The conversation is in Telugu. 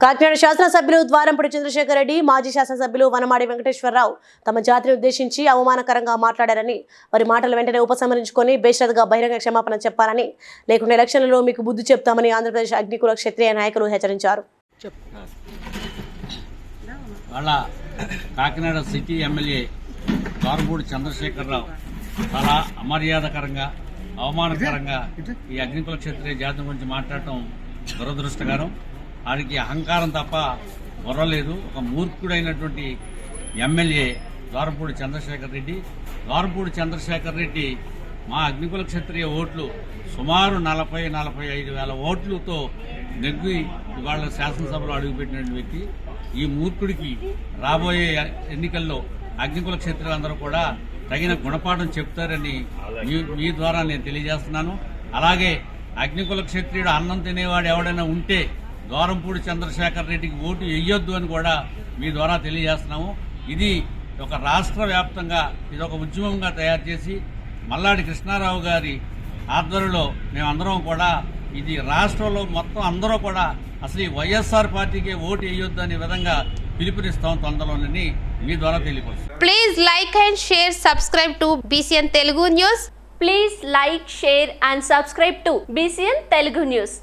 కాకినాడ శాసనసభ్యులు ద్వారంపూడి చంద్రశేఖర్ రెడ్డి మాజీ శాసనసభ్యులు వనమాడి వెంకటేశ్వరరావు తమ జాతిని ఉద్దేశించి అవమానకరంగా మాట్లాడారని వారి మాటలు వెంటనే ఉపసంహరించుకొని బేషరత్గా బహిరంగ క్షమాపణ చెప్పాలని లేకుంటే ఎలక్షన్లలో మీకు బుద్ధి చెప్తామని ఆంధ్రప్రదేశ్ అగ్నికుల క్షత్రియ నాయకులు హెచ్చరించారు. వాళ్ళ కాకినాడ సిటీ ఎమ్మెల్యే గారుపూడి చంద్రశేఖరరావు చాలా అమర్యాదకరంగా అవమానకరంగా ఈ అగ్నికుల క్షత్రియ జాతి గురించి మాట్లాడటం దురదృష్టకరం. ఆడికి అహంకారం తప్ప బుర్రలేదు ఒక మూర్ఖుడైనటువంటి ఎమ్మెల్యే ద్వారపూడి చంద్రశేఖర్ రెడ్డి. ద్వారపూడి చంద్రశేఖర్ రెడ్డి మా అగ్నికుల క్షత్రియ ఓట్లు సుమారు నలభై నలభై ఐదు వేల ఓట్లతో నెగ్గి ఇవాళ శాసనసభలో అడుగుపెట్టిన వ్యక్తి. ఈ మూర్ఖుడికి రాబోయే ఎన్నికల్లో అగ్నికుల క్షత్రులందరూ కూడా తగిన గుణపాఠం చెప్తారని మీ ద్వారా నేను తెలియజేస్తున్నాను. అలాగే అగ్నికుల క్షత్రియుడు అన్నం తినేవాడు ఎవడైనా ఉంటే ద్వారంపూడి చంద్రశేఖర్ రెడ్డికి ఓటు వేయొద్దు అని కూడా మీ ద్వారా తెలియజేస్తున్నాము. ఇది ఒక రాష్ట్ర వ్యాప్తంగా ఇది ఒక ఉద్యమంగా తయారు చేసి మల్లాడి కృష్ణారావు గారి ఆధ్వర్యంలో మేమందరం కూడా ఇది రాష్ట్రంలో మొత్తం అందరూ కూడా అసలు ఈ వైఎస్ఆర్ పార్టీకి ఓటు వేయొద్దు అనే విధంగా పిలుపునిస్తాం తొందరలోనని మీ ద్వారా తెలియపరుస్తాం. Please like and share subscribe to BCN Telugu news please like share and subscribe to BCN Telugu news